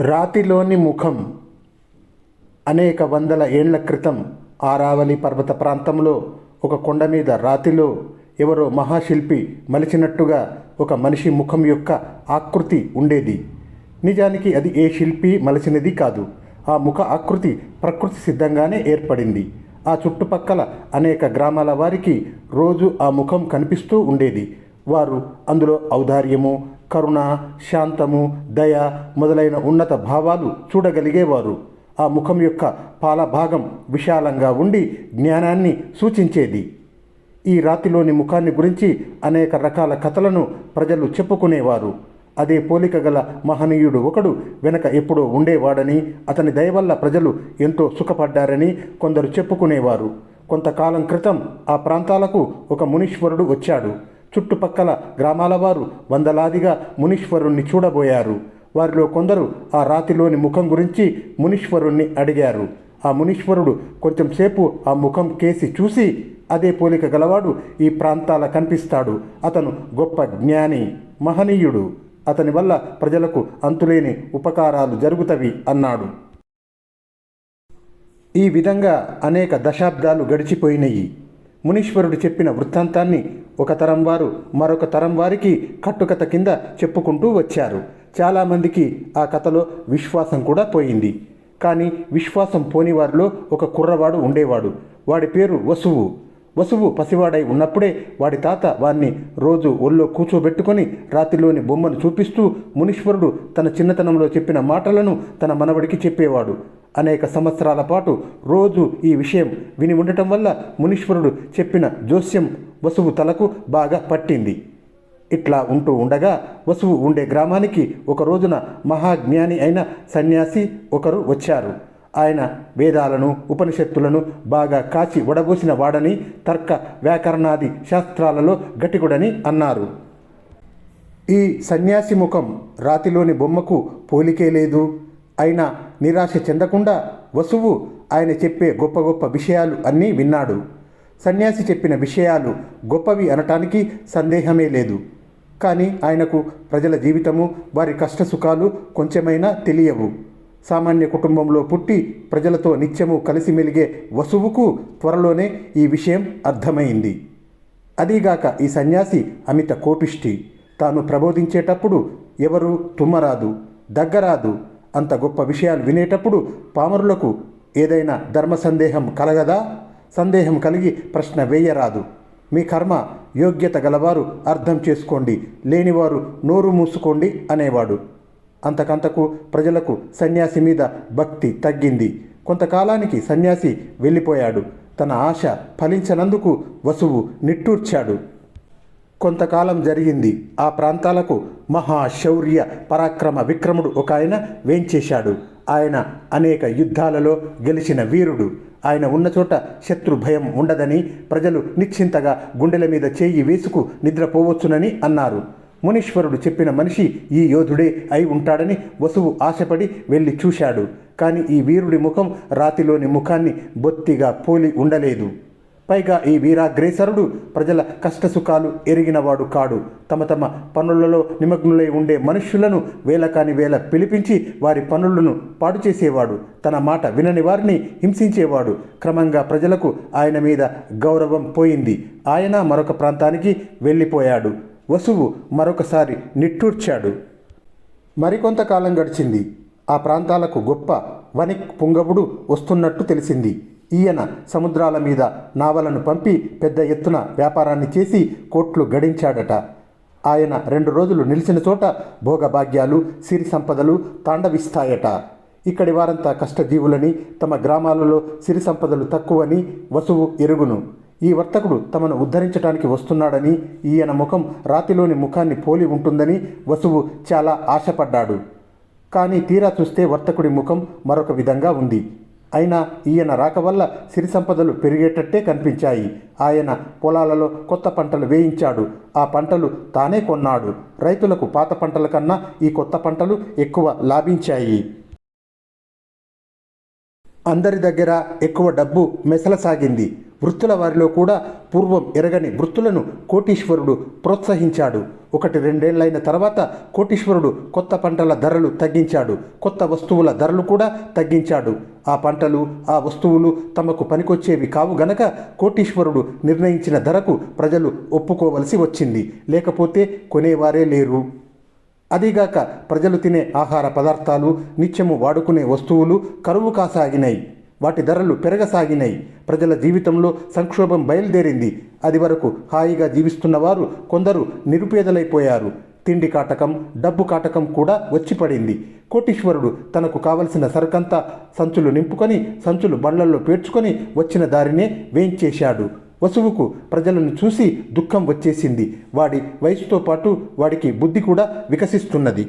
రాతిలోని ముఖం అనేక వందల ఏండ్ల క్రితం ఆరావళి పర్వత ప్రాంతంలో ఒక కొండ మీద రాతిలో ఎవరో మహాశిల్పి మలిచినట్టుగా ఒక మనిషి ముఖం యొక్క ఆకృతి ఉండేది. నిజానికి అది ఏ శిల్పి మలిచినది కాదు. ఆ ముఖ ఆకృతి ప్రకృతి సిద్ధంగానే ఏర్పడింది. ఆ చుట్టుపక్కల అనేక గ్రామాల వారికి రోజు ఆ ముఖం కనిపిస్తూ ఉండేది. వారు అందులో ఔదార్యము కరుణ శాంతము దయ మొదలైన ఉన్నత భావాలు చూడగలిగేవారు. ఆ ముఖం యొక్క పాలభాగం విశాలంగా ఉండి జ్ఞానాన్ని సూచించేది. ఈ రాతిలోని ముఖాన్ని గురించి అనేక రకాల కథలను ప్రజలు చెప్పుకునేవారు. అదే పోలిక గల మహనీయుడు ఒకడు వెనక ఎప్పుడో ఉండేవాడని అతని దయ వల్ల ప్రజలు ఎంతో సుఖపడ్డారని కొందరు చెప్పుకునేవారు. కొంతకాలం క్రితం ఆ ప్రాంతాలకు ఒక మునీశ్వరుడు వచ్చాడు. చుట్టుపక్కల గ్రామాల వారు వందలాదిగా మునీశ్వరుణ్ణి చూడబోయారు. వారిలో కొందరు ఆ రాతిలోని ముఖం గురించి మునీశ్వరుణ్ణి అడిగారు. ఆ మునీశ్వరుడు కొంచెం సేపు ఆ ముఖం కేసి చూసి అదే పోలిక గలవాడు ఈ ప్రాంతాల కనిపిస్తాడు. అతను గొప్ప జ్ఞాని మహనీయుడు. అతని వల్ల ప్రజలకు అంతులేని ఉపకారాలు జరుగుతవి అన్నాడు. ఈ విధంగా అనేక దశాబ్దాలు గడిచిపోయినాయి. మునీశ్వరుడు చెప్పిన వృత్తాంతాన్ని ఒక తరం వారు మరొక తరం వారికి కట్టుకథ కింద చెప్పుకుంటూ వచ్చారు. చాలామందికి ఆ కథలో విశ్వాసం కూడా పోయింది. కానీ విశ్వాసం పోని వారిలో ఒక కుర్రవాడు ఉండేవాడు. వాడి పేరు వసువు. వసువు పసివాడై ఉన్నప్పుడే వాడి తాత వారిని రోజు ఒళ్ళో కూర్చోబెట్టుకొని రాతిలోని బొమ్మను చూపిస్తూ మునీశ్వరుడు తన చిన్నతనంలో చెప్పిన మాటలను తన మనవడికి చెప్పేవాడు. అనేక సంవత్సరాల పాటు రోజు ఈ విషయం విని ఉండటం వల్ల మునీశ్వరుడు చెప్పిన జోస్యం వసువు తలకు బాగా పట్టింది. ఇట్లా ఉంటూ ఉండగా వసువు ఉండే గ్రామానికి ఒక రోజున మహాజ్ఞాని అయిన సన్యాసి ఒకరు వచ్చారు. ఆయన వేదాలను ఉపనిషత్తులను బాగా కాచి వడబూసిన వాడని తర్క వ్యాకరణాది శాస్త్రాలలో గటికుడని అన్నారు. ఈ సన్యాసి ముఖం రాతిలోని బొమ్మకు పోలికే లేదు. అయినా నిరాశ చెందకుండా వసువు ఆయన చెప్పే గొప్ప గొప్ప విషయాలు అన్నీ విన్నాడు. సన్యాసి చెప్పిన విషయాలు గొప్పవి అనటానికి సందేహమే లేదు. కానీ ఆయనకు ప్రజల జీవితము వారి కష్టసుఖాలు కొంచెమైనా తెలియవు. సామాన్య కుటుంబంలో పుట్టి ప్రజలతో నిత్యము కలిసి మెలిగే వసువుకు త్వరలోనే ఈ విషయం అర్థమైంది. అదీగాక ఈ సన్యాసి అమిత కోపిష్టి. తాను ప్రబోధించేటప్పుడు ఎవరు తుమ్మరాదు దగ్గరాదు అంత గొప్ప విషయాలు వినేటప్పుడు పామరులకు ఏదైనా ధర్మ సందేహం కలగదా? సందేహం కలిగి ప్రశ్న వేయరాదు. మీ కర్మ యోగ్యత గలవారు అర్థం చేసుకోండి లేనివారు నోరు మూసుకోండి అనేవాడు. అంతకంతకు ప్రజలకు సన్యాసి మీద భక్తి తగ్గింది. కొంతకాలానికి సన్యాసి వెళ్ళిపోయాడు. తన ఆశ ఫలించనందుకు వసువు నిట్టూర్చాడు. కొంతకాలం జరిగింది. ఆ ప్రాంతాలకు మహాశౌర్య పరాక్రమ విక్రముడు ఒక ఆయన వేంచేశాడు. ఆయన అనేక యుద్ధాలలో గెలిచిన వీరుడు. ఆయన ఉన్న చోట శత్రు భయం ఉండదని ప్రజలు నిశ్చింతగా గుండెల మీద చేయి వేసుకు నిద్రపోవచ్చునని అన్నారు. మునీశ్వరుడు చెప్పిన మనిషి ఈ యోధుడే అయి ఉంటాడని వసువు ఆశపడి వెళ్ళి చూశాడు. కానీ ఈ వీరుడి ముఖం రాతిలోని ముఖాన్ని బొత్తిగా పోలి ఉండలేదు. పైగా ఈ వీరాగ్రేసరుడు ప్రజల కష్టసుఖాలు ఎరిగినవాడు కాడు. తమ తమ పనులలో నిమగ్నులై ఉండే మనుష్యులను వేల కాని వేల పిలిపించి వారి పనులను పాడు చేసేవాడు. తన మాట వినని వారిని హింసించేవాడు. క్రమంగా ప్రజలకు ఆయన మీద గౌరవం పోయింది. ఆయన మరొక ప్రాంతానికి వెళ్ళిపోయాడు. వసువు మరొకసారి నిట్టూర్చాడు. మరికొంతకాలం గడిచింది. ఆ ప్రాంతాలకు గొప్ప వణిక్ పుంగవుడు వస్తున్నట్టు తెలిసింది. ఈయన సముద్రాల మీద నావలను పంపి పెద్ద ఎత్తున వ్యాపారాన్ని చేసి కోట్లు గడించాడట. ఆయన రెండు రోజులు నిలిచిన చోట భోగభాగ్యాలు సిరి సంపదలు తాండవిస్తాయట. ఇక్కడి వారంతా కష్టజీవులని తమ గ్రామాలలో సిరి సంపదలు తక్కువని వసువు ఎరుగును. ఈ వర్తకుడు తమను ఉద్ధరించడానికి వస్తున్నాడని ఈయన ముఖం రాతిలోని ముఖాన్ని పోలి ఉంటుందని వసువు చాలా ఆశపడ్డాడు. కానీ తీరా చూస్తే వర్తకుడి ముఖం మరొక విధంగా ఉంది. అయినా ఈయన రాక వల్ల సిరి సంపదలు పెరిగేటట్టే కనిపించాయి. ఆయన పొలాలలో కొత్త పంటలు వేయించాడు. ఆ పంటలు తానే కొన్నాడు. రైతులకు పాత పంటల కన్నా ఈ కొత్త పంటలు ఎక్కువ లాభించాయి. అందరి దగ్గర ఎక్కువ డబ్బు మెసలసాగింది వృత్తుల వారిలో కూడా పూర్వం ఎరగని వృత్తులను కోటీశ్వరుడు ప్రోత్సహించాడు. ఒకటి రెండేళ్ళైన తర్వాత కోటీశ్వరుడు కొత్త పంటల ధరలు తగ్గించాడు. కొత్త వస్తువుల ధరలు కూడా తగ్గించాడు. ఆ పంటలు ఆ వస్తువులు తమకు పనికొచ్చేవి కావు గనక కోటీశ్వరుడు నిర్ణయించిన ధరకు ప్రజలు ఒప్పుకోవలసి వచ్చింది. లేకపోతే కొనేవారే లేరు. అదీగాక ప్రజలు తినే ఆహార పదార్థాలు నిత్యము వాడుకునే వస్తువులు కరువు కాసాగినాయి వాటి ధరలు పెరగసాగినాయి ప్రజల జీవితంలో సంక్షోభం బయలుదేరింది. అది వరకు హాయిగా జీవిస్తున్న వారు కొందరు నిరుపేదలైపోయారు. తిండి కాటకం డబ్బు కాటకం కూడా వచ్చి పడింది కోటీశ్వరుడు తనకు కావలసిన సరుకంతా సంచులు నింపుకొని సంచులు బండ్లల్లో పేర్చుకొని వచ్చిన దారినే వేయించేశాడు వసువుకు ప్రజలను చూసి దుఃఖం వచ్చేసింది. వాడి వయసుతో పాటు వాడికి బుద్ధి కూడా వికసిస్తున్నది.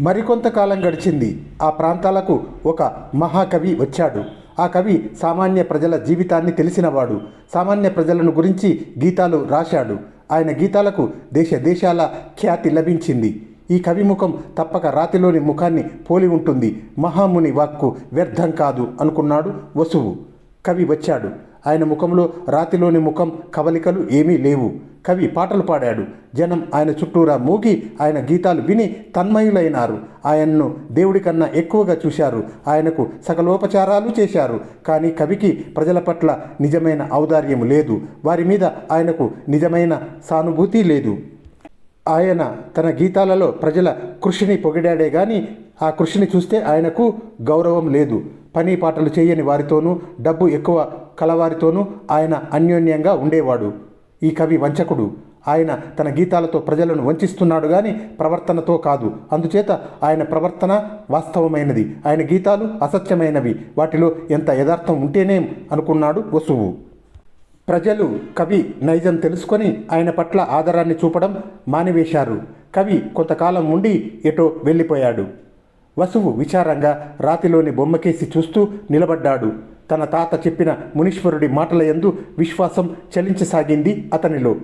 మరికొంతకాలం గడిచింది. ఆ ప్రాంతాలకు ఒక మహాకవి వచ్చాడు. ఆ కవి సామాన్య ప్రజల జీవితాన్ని తెలిసినవాడు. సామాన్య ప్రజలను గురించి గీతాలు రాశాడు. ఆయన గీతాలకు దేశ దేశాల ఖ్యాతి లభించింది. ఈ కవి ముఖం తప్పక రాతిలోని ముఖాన్ని పోలి ఉంటుంది. మహాముని వాక్కు వ్యర్థం కాదు అనుకున్నాడు వసువు. కవి వచ్చాడు. ఆయన ముఖంలో రాతిలోని ముఖం కవలికలు ఏమీ లేవు. కవి పాటలు పాడాడు. జనం ఆయన చుట్టూరా మూగి ఆయన గీతాలు విని తన్మయులైనారు. ఆయన్ను దేవుడి కన్నా ఎక్కువగా చూశారు. ఆయనకు సకలోపచారాలు చేశారు. కానీ కవికి ప్రజల పట్ల నిజమైన ఔదార్యం లేదు. వారి మీద ఆయనకు నిజమైన సానుభూతి లేదు. ఆయన తన గీతాలలో ప్రజల కృషిని పొగిడాడే గాని ఆ కృషిని చూస్తే ఆయనకు గౌరవం లేదు. పని పాటలు చేయని వారితోనూ డబ్బు ఎక్కువ కలవారితోనూ ఆయన అన్యోన్యంగా ఉండేవాడు. ఈ కవి వంచకుడు. ఆయన తన గీతాలతో ప్రజలను వంచిస్తున్నాడు కానీ ప్రవర్తనతో కాదు. అందుచేత ఆయన ప్రవర్తన వాస్తవమైనది. ఆయన గీతాలు అసత్యమైనవి. వాటిలో ఎంత యథార్థం ఉంటేనేం అనుకున్నాడు వసువు. ప్రజలు కవి నైజం తెలుసుకొని ఆయన పట్ల ఆదరాన్ని చూపడం మానివేశారు. కవి కొంతకాలం ఉండి ఎటో వెళ్ళిపోయాడు. వసువు విచారంగా రాతిలోని బొమ్మకేసి చూస్తూ నిలబడ్డాడు. తన తాత చెప్పిన మునీశ్వరుడి మాటల యందు విశ్వాసం చలించసాగింది అతనిలో.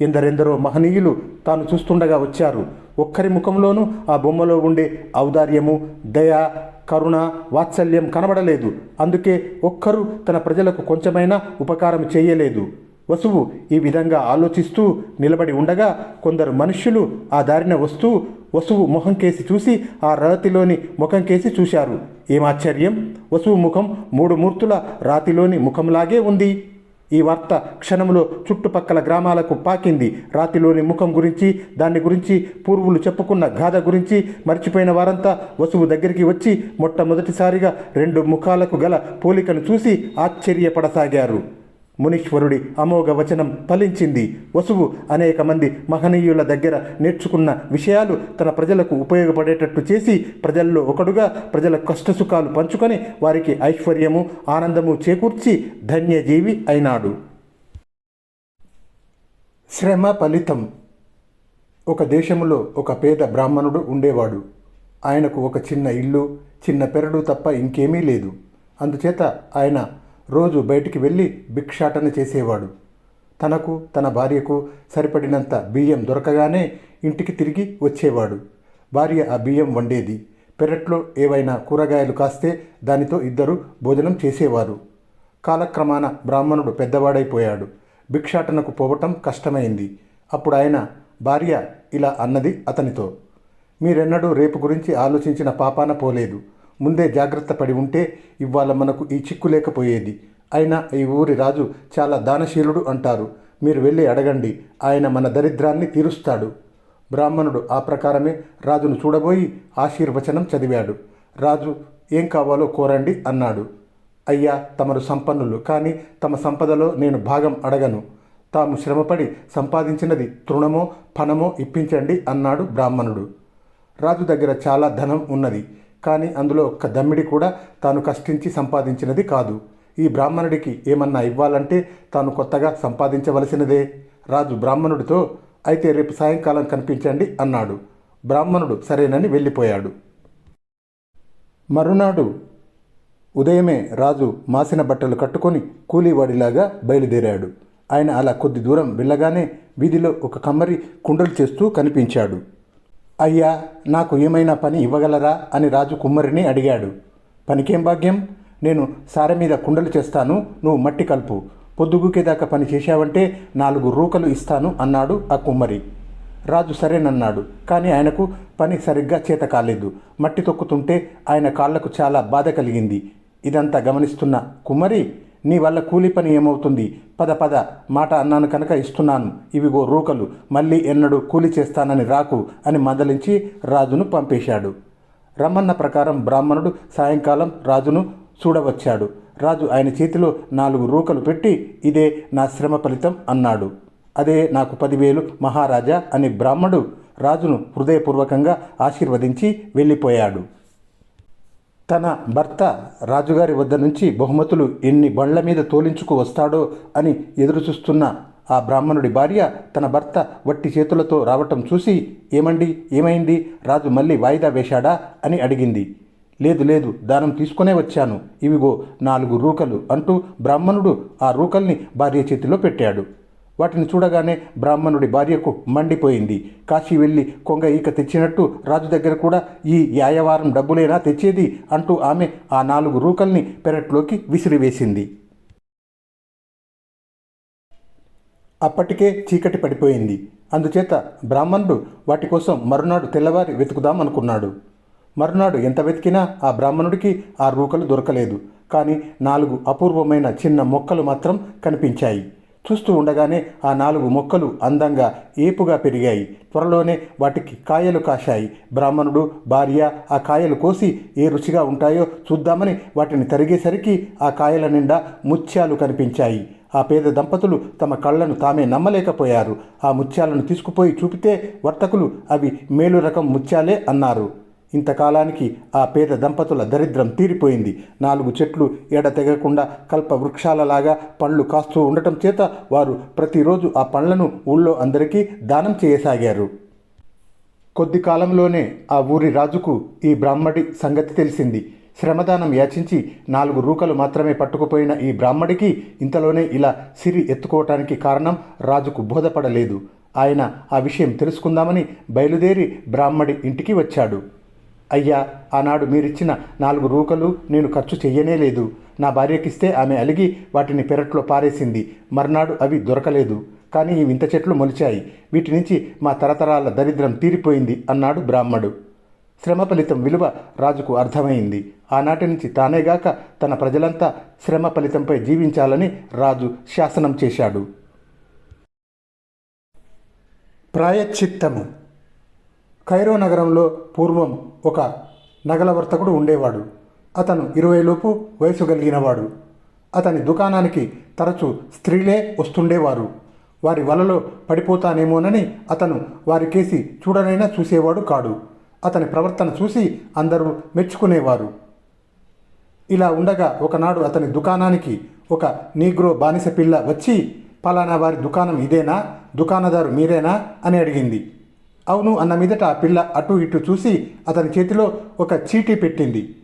ఎందరెందరో మహనీయులు తాను చూస్తుండగా వచ్చారు. ఒక్కరి ముఖంలోనూ ఆ బొమ్మలో ఉండే ఔదార్యము దయ కరుణ వాత్సల్యం కనబడలేదు. అందుకే ఒక్కరూ తన ప్రజలకు కొంచెమైనా ఉపకారం చేయలేదు. వసువు ఈ విధంగా ఆలోచిస్తూ నిలబడి ఉండగా కొందరు మనుష్యులు ఆ దారిన వస్తూ వసువు ముఖం కేసి చూసి ఆ రాతిలోని ముఖం కేసి చూశారు. ఏమాశ్చర్యం వసువు ముఖం మూడు మూర్తుల రాతిలోని ముఖంలాగే ఉంది. ఈ వార్త క్షణంలో చుట్టుపక్కల గ్రామాలకు పాకింది. రాతిలోని ముఖం గురించి దాని గురించి పూర్వులు చెప్పుకున్న గాథ గురించి మర్చిపోయిన వారంతా వసువు దగ్గరికి వచ్చి మొట్టమొదటిసారిగా రెండు ముఖాలకు గల పోలికను చూసి ఆశ్చర్యపడసాగారు. మునీశ్వరుడి అమోఘ వచనం ఫలించింది. వసువు అనేక మంది మహనీయుల దగ్గర నేర్చుకున్న విషయాలు తన ప్రజలకు ఉపయోగపడేటట్టు చేసి ప్రజల్లో ఒకడుగా ప్రజల కష్టసుఖాలు పంచుకొని వారికి ఐశ్వర్యము ఆనందము చేకూర్చి ధన్యజీవి అయినాడు. శ్రమ ఫలితం. ఒక దేశంలో ఒక పేద బ్రాహ్మణుడు ఉండేవాడు. ఆయనకు ఒక చిన్న ఇల్లు చిన్న పెరడు తప్ప ఇంకేమీ లేదు. అందుచేత ఆయన రోజు బయటికి వెళ్ళి భిక్షాటన చేసేవాడు. తనకు తన భార్యకు సరిపడినంత బియ్యం దొరకగానే ఇంటికి తిరిగి వచ్చేవాడు. భార్య ఆ బియ్యం వండేది. పెరట్లో ఏవైనా కూరగాయలు కాస్తే దానితో ఇద్దరు భోజనం చేసేవారు. కాలక్రమాన బ్రాహ్మణుడు పెద్దవాడైపోయాడు. భిక్షాటనకు పోవటం కష్టమైంది. అప్పుడు ఆయన భార్య ఇలా అన్నది అతనితో. మీరెన్నడూ రేపు గురించి ఆలోచించిన పాపాన పోలేదు. ముందే జాగ్రత్త పడి ఉంటే ఇవాళ మనకు ఈ చిక్కు లేకపోయేది. అయినా ఈ ఊరి రాజు చాలా దానశీలుడు అంటారు. మీరు వెళ్ళి అడగండి ఆయన మన దరిద్రాన్ని తీరుస్తాడు. బ్రాహ్మణుడు ఆ ప్రకారమే రాజును చూడబోయి ఆశీర్వచనం చదివాడు. రాజు ఏం కావాలో కోరండి అన్నాడు. అయ్యా తమరు సంపన్నులు కానీ తమ సంపదలో నేను భాగం అడగను. తాము శ్రమపడి సంపాదించినది తృణమో ఫణమో ఇప్పించండి అన్నాడు బ్రాహ్మణుడు. రాజు దగ్గర చాలా ధనం ఉన్నది. కానీ అందులో ఒక్క దమ్మిడి కూడా తాను కష్టించి సంపాదించినది కాదు. ఈ బ్రాహ్మణుడికి ఏమన్నా ఇవ్వాలంటే తాను కొత్తగా సంపాదించవలసినదే. రాజు బ్రాహ్మణుడితో అయితే రేపు సాయంకాలం కనిపించండి అన్నాడు. బ్రాహ్మణుడు సరేనని వెళ్ళిపోయాడు. మరునాడు ఉదయమే రాజు మాసిన బట్టలు కట్టుకొని కూలీవాడిలాగా బయలుదేరాడు. ఆయన అలా కొద్ది దూరం వెళ్ళగానే వీధిలో ఒక కమ్మరి కుండలు చేస్తూ కనిపించాడు. అయ్యా నాకు ఏమైనా పని ఇవ్వగలరా? అని రాజు కుమ్మరిని అడిగాడు. పనికేం భాగ్యం? నేను సారె మీద కుండలు చేస్తాను నువ్వు మట్టి కలుపు. పొద్దుగుకేదాకా పని చేశావంటే నాలుగు రూకలు ఇస్తాను అన్నాడు ఆ కుమ్మరి. రాజు సరేనన్నాడు కానీ ఆయనకు పని సరిగ్గా చేత కాలేదు. మట్టి తొక్కుతుంటే ఆయన కాళ్ళకు చాలా బాధ కలిగింది. ఇదంతా గమనిస్తున్న కుమ్మరి నీ వల్ల కూలి పని ఏమవుతుంది? పద పద మాట అన్నాను కనుక ఇస్తున్నాను. ఇవిగో రూకలు. మళ్ళీ ఎన్నడూ కూలి చేస్తానని రాకు అని మందలించి రాజును పంపేశాడు. రమ్మన్న ప్రకారం బ్రాహ్మణుడు సాయంకాలం రాజును చూడవచ్చాడు. రాజు ఆయన చేతిలో నాలుగు రూకలు పెట్టి ఇదే నా శ్రమ ఫలితం అన్నాడు. అదే నాకు పదివేలు మహారాజా అని బ్రాహ్మడు రాజును హృదయపూర్వకంగా ఆశీర్వదించి వెళ్ళిపోయాడు. తన భర్త రాజుగారి వద్ద నుంచి బహుమతులు ఎన్ని బండ్ల మీద తోలించుకు వస్తాడో అని ఎదురుచూస్తున్న ఆ బ్రాహ్మణుడి భార్య తన భర్త వట్టి చేతులతో రావటం చూసి ఏమండి? ఏమైంది? రాజు మళ్ళీ వాయిదా వేశాడా? అని అడిగింది. లేదు లేదు దానం తీసుకునే వచ్చాను. ఇవిగో నాలుగు రూకలు అంటూ బ్రాహ్మణుడు ఆ రూకల్ని భార్య చేతిలో పెట్టాడు. వాటిని చూడగానే బ్రాహ్మణుడి భార్యకు మండిపోయింది. కాశీ వెళ్ళి కొంగ ఈక తెచ్చినట్టు రాజు దగ్గర కూడా ఈ యాయవారం డబ్బులేనా తెచ్చేది అంటూ ఆమె ఆ నాలుగు రూకల్ని పెరట్లోకి విసిరివేసింది. అప్పటికే చీకటి పడిపోయింది. అందుచేత బ్రాహ్మణుడు వాటి కోసం మరునాడు తెల్లవారి వెతుకుదాం అనుకున్నాడు మరునాడు ఎంత వెతికినా ఆ బ్రాహ్మణుడికి ఆ రూకలు దొరకలేదు. కానీ నాలుగు అపూర్వమైన చిన్న మొక్కలు మాత్రం కనిపించాయి. చూస్తూ ఉండగానే ఆ నాలుగు మొక్కలు అందంగా ఏపుగా పెరిగాయి. త్వరలోనే వాటికి కాయలు కాశాయి. బ్రాహ్మణుడు భార్య ఆ కాయలు కోసి ఏ రుచిగా ఉంటాయో చూద్దామని వాటిని తరిగేసరికి ఆ కాయల నిండా ముత్యాలు కనిపించాయి. ఆ పేద దంపతులు తమ కళ్ళను తామే నమ్మలేకపోయారు. ఆ ముత్యాలను తీసుకుపోయి చూపితే వర్తకులు అవి మేలు రకం ముత్యాలే అన్నారు. ఇంతకాలానికి ఆ పేద దంపతుల దరిద్రం తీరిపోయింది. నాలుగు చెట్లు ఎడతెగకుండా కల్ప వృక్షాలలాగా పండ్లు కాస్తూ ఉండటం చేత వారు ప్రతిరోజు ఆ పండ్లను ఊళ్ళో అందరికీ దానం చేయసాగారు. కొద్ది కాలంలోనే ఆ ఊరి రాజుకు ఈ బ్రాహ్మడి సంగతి తెలిసింది. శ్రమదానం యాచించి నాలుగు రూకలు మాత్రమే పట్టుకుపోయిన ఈ బ్రాహ్మడికి ఇంతలోనే ఇలా సిరి ఎత్తుకోవటానికి కారణం రాజుకు బోధపడలేదు. ఆయన ఆ విషయం తెలుసుకుందామని బయలుదేరి బ్రాహ్మడి ఇంటికి వచ్చాడు. అయ్యా ఆనాడు మీరిచ్చిన నాలుగు రూకలు నేను ఖర్చు చెయ్యనే లేదు. నా భార్యకిస్తే ఆమె అలిగి వాటిని పెరట్లో పారేసింది. మర్నాడు అవి దొరకలేదు. కానీ ఈ వింత చెట్లు మొలిచాయి. వీటి నుంచి మా తరతరాల దరిద్రం తీరిపోయింది అన్నాడు బ్రాహ్మడు. శ్రమ ఫలితం విలువ రాజుకు అర్థమైంది. ఆనాటి నుంచి తానేగాక తన ప్రజలంతా శ్రమ ఫలితంపై జీవించాలని రాజు శాసనం చేశాడు. ప్రాయశ్చిత్తము. కైరో నగరంలో పూర్వం ఒక నగల వర్తకుడు ఉండేవాడు. అతను ఇరవైలోపు వయసు కలిగినవాడు. అతని దుకాణానికి తరచూ స్త్రీలే వస్తుండేవారు. వారి వలలో పడిపోతానేమోనని అతను వారికేసి చూడనైనా చూసేవాడు కాడు. అతని ప్రవర్తన చూసి అందరూ మెచ్చుకునేవారు. ఇలా ఉండగా ఒకనాడు అతని దుకాణానికి ఒక నీగ్రో బానిస పిల్ల వచ్చి పలానా వారి దుకాణం ఇదేనా? దుకాణదారు మీరేనా? అని అడిగింది. అవును అన్న మీదట ఆ పిల్ల అటు ఇటు చూసి అతని చేతిలో ఒక చీటీ పెట్టింది.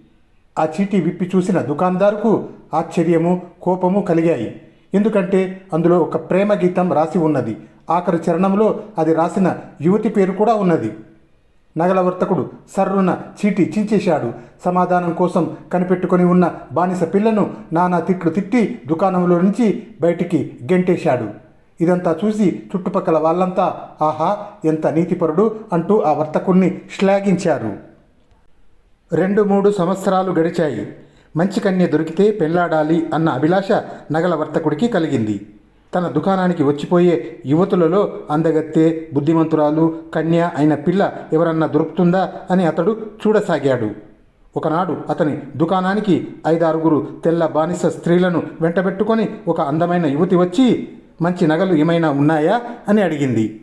ఆ చీటీ విప్పి చూసిన దుకాణదారుకు ఆశ్చర్యము కోపము కలిగాయి. ఎందుకంటే అందులో ఒక ప్రేమ గీతం రాసి ఉన్నది. ఆఖరి చరణంలో అది రాసిన యువతి పేరు కూడా ఉన్నది. నగల వర్తకుడు సర్రున చీటి చించేశాడు. సమాధానం కోసం కనిపెట్టుకొని ఉన్న బానిస పిల్లను నానా తిట్లు తిట్టి దుకాణంలో నుంచి బయటికి గెంటేశాడు. ఇదంతా చూసి చుట్టుపక్కల వాళ్ళంతా ఆహా ఎంత నీతిపరుడు అంటూ ఆ వర్తకుణ్ణి శ్లాఘించారు. రెండు మూడు సంవత్సరాలు గడిచాయి. మంచి కన్య దొరికితే పెళ్ళాడాలి అన్న అభిలాష నగల వర్తకుడికి కలిగింది. తన దుకాణానికి వచ్చిపోయే యువతులలో అందగత్తె బుద్ధిమంతురాలు కన్య అయిన పిల్ల ఎవరన్నా దొరుకుతుందా అని అతడు చూడసాగాడు. ఒకనాడు అతని దుకాణానికి ఐదారుగురు తెల్ల బానిస స్త్రీలను వెంటబెట్టుకొని ఒక అందమైన యువతి వచ్చి మంచి నగలు ఏమైనా ఉన్నాయా? అని అడిగింది.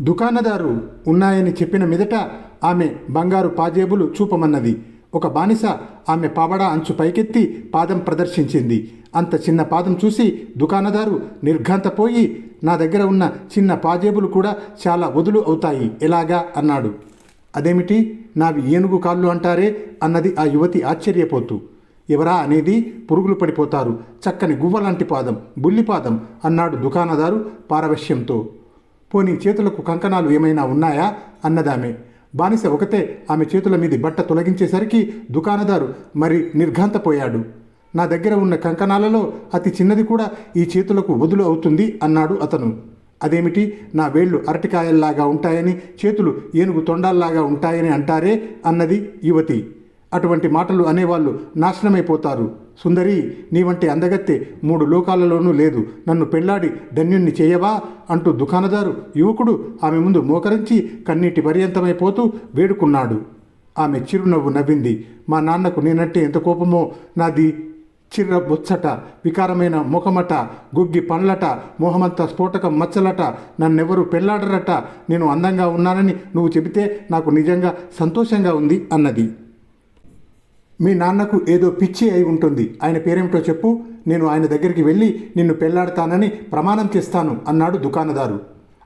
దుకాణదారు ఉన్నాయని చెప్పిన మీదట ఆమె బంగారు పాజేబులు చూపమన్నది. ఒక బానిస ఆమె పావడా అంచు పైకెత్తి పాదం ప్రదర్శించింది. అంత చిన్న పాదం చూసి దుకాణదారు నిర్ఘాంతపోయి నా దగ్గర ఉన్న చిన్న పాజేబులు కూడా చాలా వదులు అవుతాయి ఎలాగా అన్నాడు. అదేమిటి? నావి ఏనుగు కాళ్ళు అంటారే? అన్నది ఆ యువతి ఆశ్చర్యపోతూ. ఎవరా అనేది పురుగులు పడిపోతారు. చక్కని గువ్వలాంటి పాదం బుల్లిపాదం అన్నాడు దుకాణదారు పారవశ్యంతో. పోనీ చేతులకు కంకణాలు ఏమైనా ఉన్నాయా? అన్నదామె. బానిస ఒకతే ఆమె చేతుల మీది బట్ట తొలగించేసరికి దుకాణదారు మరి నిర్ఘాంతపోయాడు. నా దగ్గర ఉన్న కంకణాలలో అతి చిన్నది కూడా ఈ చేతులకు వదులు అవుతుంది అన్నాడు అతను. అదేమిటి? నా వేళ్ళు అరటికాయల్లాగా ఉంటాయని చేతులు ఏనుగు తొండాల్లాగా ఉంటాయని అంటారే? అన్నది యువతి. అటువంటి మాటలు అనేవాళ్ళు నాశనమైపోతారు. సుందరి నీ వంటి అందగత్తె మూడు లోకాలలోనూ లేదు. నన్ను పెళ్ళాడి ధన్యుణ్ణి చేయవా? అంటూ దుకాణదారు యువకుడు ఆమె ముందు మోకరించి కన్నీటి పర్యంతమైపోతూ వేడుకున్నాడు. ఆమె చిరునవ్వు నవ్వింది. మా నాన్నకు నేనంటే ఎంత కోపమో నాది చిర్ర బొచ్చట వికారమైన ముఖమట గుగ్గి పండ్లట మొహమంత స్ఫోటకం మచ్చలట నన్నెవరు పెళ్ళాడరట నేను అందంగా ఉన్నానని నువ్వు చెబితే నాకు నిజంగా సంతోషంగా ఉంది అన్నది. మీ నాన్నకు ఏదో పిచ్చి అయి ఉంటుంది. ఆయన పేరేమిటో చెప్పు. నేను ఆయన దగ్గరికి వెళ్ళి నిన్ను పెళ్ళాడతానని ప్రమాణం చేస్తాను అన్నాడు దుకాణదారు.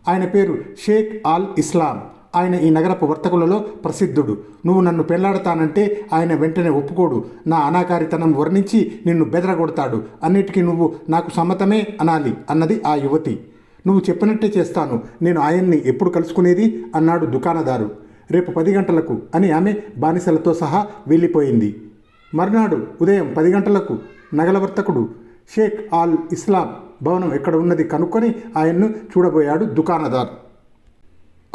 ఆయన పేరు షేక్ ఆల్ ఇస్లాం. ఆయన ఈ నగరపు వర్తకులలో ప్రసిద్ధుడు. నువ్వు నన్ను పెళ్ళాడతానంటే ఆయన వెంటనే ఒప్పుకోడు. నా అనాకారితనం వర్ణించి నిన్ను బెదరగొడతాడు. అన్నిటికీ నువ్వు నాకు సమ్మతమే అనాలి అన్నది ఆ యువతి. నువ్వు చెప్పినట్టే చేస్తాను. నేను ఆయన్ని ఎప్పుడు కలుసుకునేది? అన్నాడు దుకాణదారు. రేపు పది గంటలకు అని ఆమె బానిసలతో సహా వెళ్ళిపోయింది. మర్నాడు ఉదయం పది గంటలకు నగలవర్తకుడు షేక్ ఆల్ ఇస్లాం భవనం ఎక్కడ ఉన్నది కనుక్కొని ఆయన్ను చూడబోయాడు దుకాణదార్.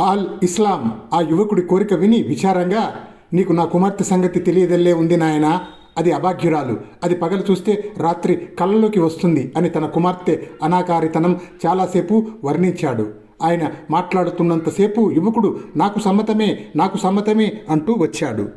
ఆల్ ఇస్లాం ఆ యువకుడి కోరిక విని విచారంగా నీకు నా కుమార్తె సంగతి తెలియదల్లే ఉంది నాయనా అది అభాగ్యురాలు అది పగలు చూస్తే రాత్రి కళ్ళలోకి వస్తుంది అని తన కుమార్తె అనాకారితనం చాలాసేపు వర్ణించాడు. ఆయన మాట్లాడుతున్నంతసేపు యువకుడు నాకు సమ్మతమే నాకు సమ్మతమే అంటూ వచ్చాడు.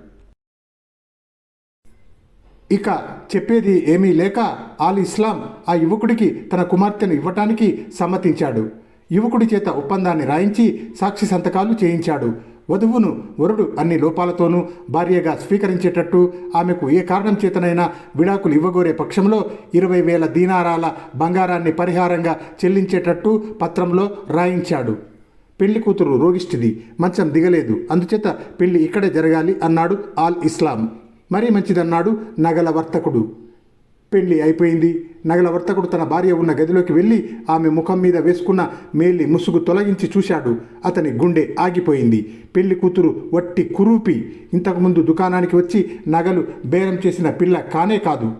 ఇక చెప్పేది ఏమీ లేక ఆల్ ఇస్లాం ఆ యువకుడికి తన కుమార్తెను ఇవ్వటానికి సమ్మతించాడు. యువకుడి చేత ఒప్పందాన్ని రాయించి సాక్షి సంతకాలు చేయించాడు. వధువును వరుడు అన్ని లోపాలతోనూ భార్యగా స్వీకరించేటట్టు ఆమెకు ఏ కారణం చేతనైనా విడాకులు ఇవ్వగోరే పక్షంలో ఇరవై వేల దీనారాల బంగారాన్ని పరిహారంగా చెల్లించేటట్టు పత్రంలో రాయించాడు. పెళ్ళి కూతురు రోగిష్టిది మంచం దిగలేదు. అందుచేత పెళ్ళి ఇక్కడే జరగాలి అన్నాడు ఆల్ ఇస్లాం. మరీ మంచిదన్నాడు నగల వర్తకుడు. పెళ్ళి అయిపోయింది. నగల వర్తకుడు తన భార్య ఉన్న గదిలోకి వెళ్ళి ఆమె ముఖం మీద వేసుకున్న మేలి ముసుగు తొలగించి చూశాడు. అతని గుండె ఆగిపోయింది. పెళ్ళి కూతురు వట్టి కురూపి ఇంతకుముందు దుకాణానికి వచ్చి నగలు బేరం చేసిన పిల్ల కానే కాదు.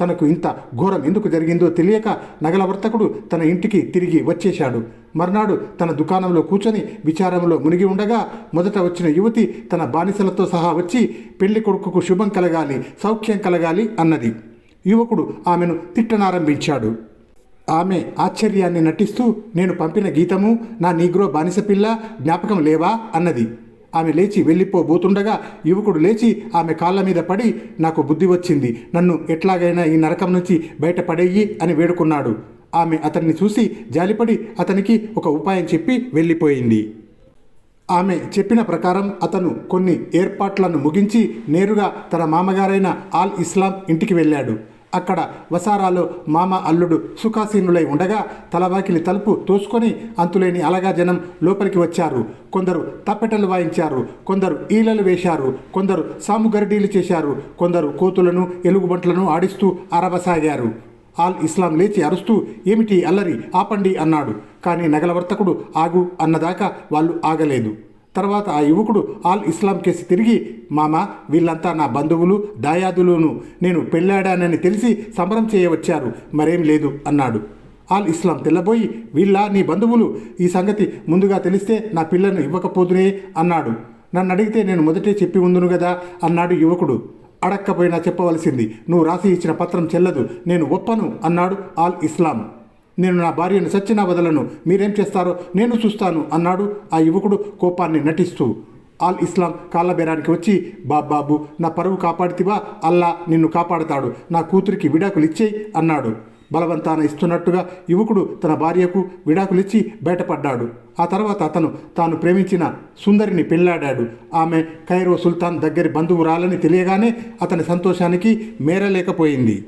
తనకు ఇంత ఘోరం ఎందుకు జరిగిందో తెలియక నగల వర్తకుడు తన ఇంటికి తిరిగి వచ్చేశాడు. మర్నాడు తన దుకాణంలో కూర్చొని విచారంలో మునిగి ఉండగా మొదట వచ్చిన యువతి తన బానిసలతో సహా వచ్చి పెళ్ళి కొడుకుకు శుభం కలగాలి సౌఖ్యం కలగాలి అన్నది. యువకుడు ఆమెను తిట్టనారంభించాడు. ఆమె ఆశ్చర్యాన్ని నటిస్తూ నేను పంపిన గీతము నా నీగ్రో బానిస పిల్ల జ్ఞాపకం లేవా? అన్నది. ఆమె లేచి వెళ్ళిపోబోతుండగా యువకుడు లేచి ఆమె కాళ్ళ మీద పడి నాకు బుద్ధి వచ్చింది. నన్ను ఎట్లాగైనా ఈ నరకం నుంచి బయటపడేయి అని వేడుకున్నాడు. ఆమె అతన్ని చూసి జాలిపడి అతనికి ఒక ఉపాయం చెప్పి వెళ్ళిపోయింది. ఆమె చెప్పిన ప్రకారం అతను కొన్ని ఏర్పాట్లను ముగించి నేరుగా తన మామగారైన ఆల్ ఇస్లాం ఇంటికి వెళ్ళాడు. అక్కడ వసారాలో మామ అల్లుడు సుఖాసీనులై ఉండగా తలవాకిలి తలుపు తోసుకొని అంతులేని అలగా జనం లోపలికి వచ్చారు. కొందరు తప్పెటలు వాయించారు. కొందరు ఈలలు వేశారు. కొందరు సాముగరడీలు చేశారు. కొందరు కోతులను ఎలుగుబంట్లను ఆడిస్తూ అరవసాగారు. ఆల్ ఇస్లాం లేచి అరుస్తూ ఏమిటి అల్లరి? ఆపండి అన్నాడు. కానీ నగలవర్తకుడు ఆగు అన్నదాకా వాళ్ళు ఆగలేదు. తర్వాత ఆ యువకుడు ఆల్ ఇస్లాం కేసి తిరిగి మామ వీళ్ళంతా నా బంధువులు దాయాదులును. నేను పెళ్ళాడానని తెలిసి సంబరం చేయవచ్చారు. మరేం లేదు అన్నాడు. ఆల్ ఇస్లాం తెల్లబోయి వీళ్ళ నీ బంధువులు? ఈ సంగతి ముందుగా తెలిస్తే నా పిల్లను ఇవ్వకపోదునే అన్నాడు. నన్ను అడిగితే నేను మొదటే చెప్పి ఉందును కదా అన్నాడు యువకుడు. అడక్కపోయినా చెప్పవలసింది. నువ్వు రాసి ఇచ్చిన పత్రం చెల్లదు. నేను ఒప్పను అన్నాడు ఆల్ ఇస్లాం. నేను నా భార్యను సచ్చినా వదలను. మీరేం చేస్తారో నేను చూస్తాను అన్నాడు ఆ యువకుడు కోపాన్ని నటిస్తూ. ఆల్ ఇస్లాం కాళ్ళబేరానికి వచ్చి బాబాబు నా పరువు కాపాడితివా? అల్లా నిన్ను కాపాడుతాడు. నా కూతురికి విడాకులు ఇచ్చేయి అన్నాడు. బలవంతాన ఇస్తున్నట్టుగా యువకుడు తన భార్యకు విడాకులిచ్చి బయటపడ్డాడు. ఆ తర్వాత అతను తాను ప్రేమించిన సుందరిని పెళ్ళాడాడు. ఆమె కైరో సుల్తాన్ దగ్గరి బంధువురాలని తెలియగానే అతని సంతోషానికి మేరలేకపోయింది